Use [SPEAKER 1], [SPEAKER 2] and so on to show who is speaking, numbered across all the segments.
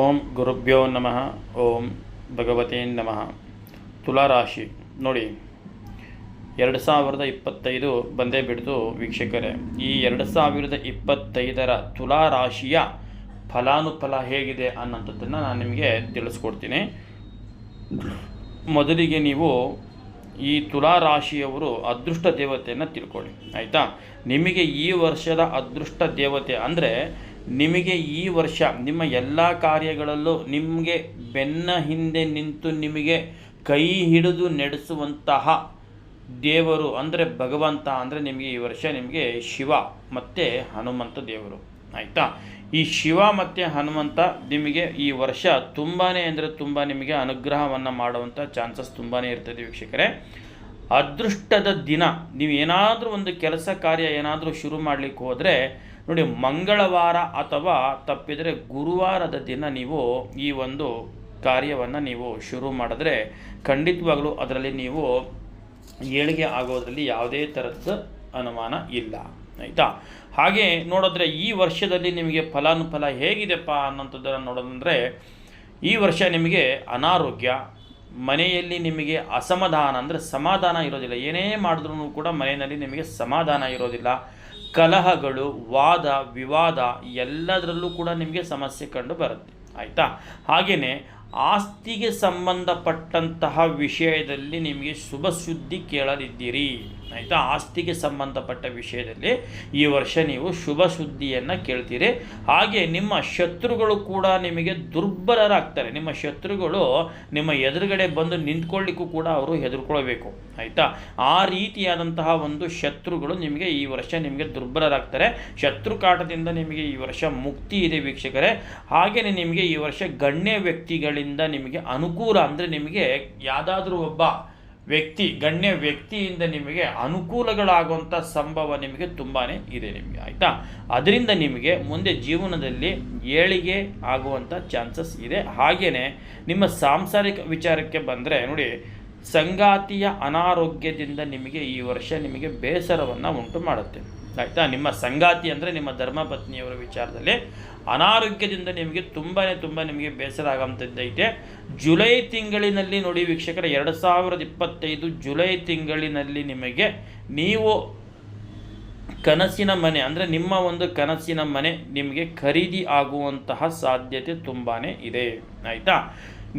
[SPEAKER 1] ಓಂ ಗುರುಭ್ಯೋ ನಮಃ, ಓಂ ಭಗವತೇ ನಮಃ. ತುಲಾರಾಶಿ, ನೋಡಿ. ಎರಡು ಸಾವಿರದ ಇಪ್ಪತ್ತೈದು ಬಂದೇ ಬಿಡ್ತು ವೀಕ್ಷಕರೇ. ಈ ಎರಡು ಸಾವಿರದ ಇಪ್ಪತ್ತೈದರ ತುಲಾರಾಶಿಯ ಫಲಾನುಫಲ ಹೇಗಿದೆ ಅನ್ನೋಂಥದ್ದನ್ನು ನಾನು ನಿಮಗೆ ತಿಳಿಸ್ಕೊಡ್ತೀನಿ. ಮೊದಲಿಗೆ ನೀವು ಈ ತುಲಾರಾಶಿಯವರು ಅದೃಷ್ಟ ದೇವತೆಯನ್ನು ತಿಳ್ಕೊಳ್ಳಿ, ಆಯಿತಾ? ನಿಮಗೆ ಈ ವರ್ಷದ ಅದೃಷ್ಟ ದೇವತೆ ಅಂದರೆ ನಿಮಗೆ ಈ ವರ್ಷ ನಿಮ್ಮ ಎಲ್ಲ ಕಾರ್ಯಗಳಲ್ಲೂ ನಿಮಗೆ ಬೆನ್ನ ಹಿಂದೆ ನಿಂತು ನಿಮಗೆ ಕೈ ಹಿಡಿದು ನಡೆಸುವಂತಹ ದೇವರು ಅಂದರೆ ಭಗವಂತ ಅಂದರೆ ನಿಮಗೆ ಈ ವರ್ಷ ನಿಮಗೆ ಶಿವ ಮತ್ತು ಹನುಮಂತ ದೇವರು. ಆಯಿತಾ? ಈ ಶಿವ ಮತ್ತು ಹನುಮಂತ ನಿಮಗೆ ಈ ವರ್ಷ ತುಂಬಾ ಅಂದರೆ ತುಂಬ ನಿಮಗೆ ಅನುಗ್ರಹವನ್ನು ಮಾಡುವಂಥ ಚಾನ್ಸಸ್ ತುಂಬಾ ಇರ್ತದೆ ವೀಕ್ಷಕರೇ. ಅದೃಷ್ಟದ ದಿನ, ನೀವು ಏನಾದರೂ ಒಂದು ಕೆಲಸ ಕಾರ್ಯ ಏನಾದರೂ ಶುರು ಮಾಡಲಿಕ್ಕೆ ಹೋದರೆ ನೋಡಿ, ಮಂಗಳವಾರ ಅಥವಾ ತಪ್ಪಿದರೆ ಗುರುವಾರದ ದಿನ ನೀವು ಈ ಒಂದು ಕಾರ್ಯವನ್ನು ನೀವು ಶುರು ಮಾಡಿದ್ರೆ ಖಂಡಿತವಾಗಲೂ ಅದರಲ್ಲಿ ನೀವು ಏಳಿಗೆ ಆಗೋದ್ರಲ್ಲಿ ಯಾವುದೇ ಥರದ ಅನುಮಾನ ಇಲ್ಲ, ಆಯಿತಾ? ಹಾಗೆ ನೋಡಿದ್ರೆ ಈ ವರ್ಷದಲ್ಲಿ ನಿಮಗೆ ಫಲಾನುಫಲ ಹೇಗಿದೆಪ್ಪ ಅನ್ನೋಂಥದ್ದನ್ನು ನೋಡೋದಂದರೆ, ಈ ವರ್ಷ ನಿಮಗೆ ಅನಾರೋಗ್ಯ, ಮನೆಯಲ್ಲಿ ನಿಮಗೆ ಅಸಮಾಧಾನ ಅಂದರೆ ಸಮಾಧಾನ ಇರೋದಿಲ್ಲ. ಏನೇ ಮಾಡಿದ್ರೂ ಕೂಡ ಮನೆಯಲ್ಲಿ ನಿಮಗೆ ಸಮಾಧಾನ ಇರೋದಿಲ್ಲ. ಕಲಹಗಳು ವಾದ ವಿವಾದ ಎಲ್ಲದರಲ್ಲೂ ಕೂಡ ನಿಮಗೆ ಸಮಸ್ಯೆ ಕಂಡು ಬರುತ್ತೆ. ಆಯಿತಾ? ಹಾಗೆಯೇ ಆಸ್ತಿಗೆ ಸಂಬಂಧಪಟ್ಟಂತಹ ವಿಷಯದಲ್ಲಿ ನಿಮಗೆ ಶುಭ ಸುದ್ದಿ ಕೇಳಲಿದ್ದೀರಿ. ಆಯಿತಾ? ಆಸ್ತಿಗೆ ಸಂಬಂಧಪಟ್ಟ ವಿಷಯದಲ್ಲಿ ಈ ವರ್ಷ ನೀವು ಶುಭ ಸುದ್ದಿಯನ್ನು ಕೇಳ್ತೀರಿ. ಹಾಗೆ ನಿಮ್ಮ ಶತ್ರುಗಳು ಕೂಡ ನಿಮಗೆ ದುರ್ಬಲರಾಗ್ತಾರೆ. ನಿಮ್ಮ ಶತ್ರುಗಳು ನಿಮ್ಮ ಎದುರುಗಡೆ ಬಂದು ನಿಂತ್ಕೊಳ್ಳಿಕ್ಕೂ ಕೂಡ ಅವರು ಹೆದರ್ಕೊಳ್ಬೇಕು. ಆಯಿತಾ? ಆ ರೀತಿಯಾದಂತಹ ಒಂದು ಶತ್ರುಗಳು ನಿಮಗೆ ಈ ವರ್ಷ ನಿಮಗೆ ದುರ್ಬಲರಾಗ್ತಾರೆ. ಶತ್ರು ಕಾಟದಿಂದ ನಿಮಗೆ ಈ ವರ್ಷ ಮುಕ್ತಿ ಇದೆ ವೀಕ್ಷಕರೇ. ಹಾಗೆಯೇ ನಿಮಗೆ ಈ ವರ್ಷ ಗಣ್ಯ ವ್ಯಕ್ತಿಗಳಿಂದ ನಿಮಗೆ ಅನುಕೂಲ ಅಂದರೆ ನಿಮಗೆ ಯಾವುದಾದ್ರೂ ಒಬ್ಬ ವ್ಯಕ್ತಿ, ಗಣ್ಯ ವ್ಯಕ್ತಿಯಿಂದ ನಿಮಗೆ ಅನುಕೂಲಗಳಾಗುವಂಥ ಸಂಭವ ನಿಮಗೆ ತುಂಬಾ ಇದೆ ನಿಮಗೆ, ಆಯಿತಾ? ಅದರಿಂದ ನಿಮಗೆ ಮುಂದೆ ಜೀವನದಲ್ಲಿ ಏಳಿಗೆ ಆಗುವಂಥ ಚಾನ್ಸಸ್ ಇದೆ. ಹಾಗೆಯೇ ನಿಮ್ಮ ಸಾಂಸಾರಿಕ ವಿಚಾರಕ್ಕೆ ಬಂದರೆ ನೋಡಿ, ಸಂಗಾತಿಯ ಅನಾರೋಗ್ಯದಿಂದ ನಿಮಗೆ ಈ ವರ್ಷ ನಿಮಗೆ ಬೇಸರವನ್ನು ಉಂಟು ಮಾಡುತ್ತೆ. ಆಯಿತಾ? ನಿಮ್ಮ ಸಂಗಾತಿ ಅಂದರೆ ನಿಮ್ಮ ಧರ್ಮಪತ್ನಿಯವರ ವಿಚಾರದಲ್ಲಿ ಅನಾರೋಗ್ಯದಿಂದ ನಿಮಗೆ ತುಂಬಾ ತುಂಬ ನಿಮಗೆ ಬೇಸರ ಆಗೋಂಥದ್ದೈತೆ ಜುಲೈ ತಿಂಗಳಿನಲ್ಲಿ ನೋಡಿ ವೀಕ್ಷಕರ, ಎರಡು ಸಾವಿರದ ಇಪ್ಪತ್ತೈದು ಜುಲೈ ತಿಂಗಳಿನಲ್ಲಿ ನಿಮಗೆ ನೀವು ಕನಸಿನ ಮನೆ ಅಂದರೆ ನಿಮ್ಮ ಒಂದು ಕನಸಿನ ಮನೆ ನಿಮಗೆ ಖರೀದಿ ಆಗುವಂತಹ ಸಾಧ್ಯತೆ ತುಂಬಾ ಇದೆ. ಆಯಿತಾ?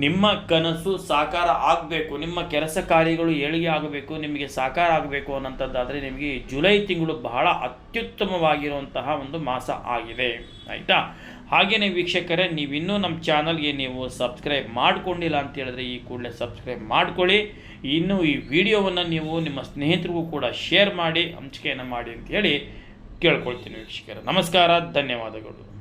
[SPEAKER 1] ನಿಮ್ಮ ಕನಸು ಸಾಕಾರ ಆಗಬೇಕು, ನಿಮ್ಮ ಕೆಲಸ ಕಾರ್ಯಗಳು ಏಳಿಗೆ ಆಗಬೇಕು, ನಿಮಗೆ ಸಾಕಾರ ಆಗಬೇಕು ಅನ್ನೋಂಥದ್ದಾದರೆ ನಿಮಗೆ ಜುಲೈ ತಿಂಗಳು ಬಹಳ ಅತ್ಯುತ್ತಮವಾಗಿರುವಂತಹ ಒಂದು ಮಾಸ ಆಗಿದೆ. ಆಯಿತಾ? ಹಾಗೆಯೇ ವೀಕ್ಷಕರೇ, ನೀವಿನ್ನೂ ನಮ್ಮ ಚಾನಲ್ಗೆ ನೀವು ಸಬ್ಸ್ಕ್ರೈಬ್ ಮಾಡಿಕೊಂಡಿಲ್ಲ ಅಂತ ಹೇಳಿದ್ರೆ ಈ ಕೂಡಲೇ ಸಬ್ಸ್ಕ್ರೈಬ್ ಮಾಡ್ಕೊಳ್ಳಿ. ಇನ್ನು ಈ ವಿಡಿಯೋವನ್ನು ನೀವು ನಿಮ್ಮ ಸ್ನೇಹಿತರಿಗೂ ಕೂಡ ಶೇರ್ ಮಾಡಿ, ಹಂಚಿಕೆಯನ್ನು ಮಾಡಿ ಅಂತ ಹೇಳಿ ಕೇಳ್ಕೊಳ್ತೀನಿ ವೀಕ್ಷಕರೇ. ನಮಸ್ಕಾರ, ಧನ್ಯವಾದಗಳು.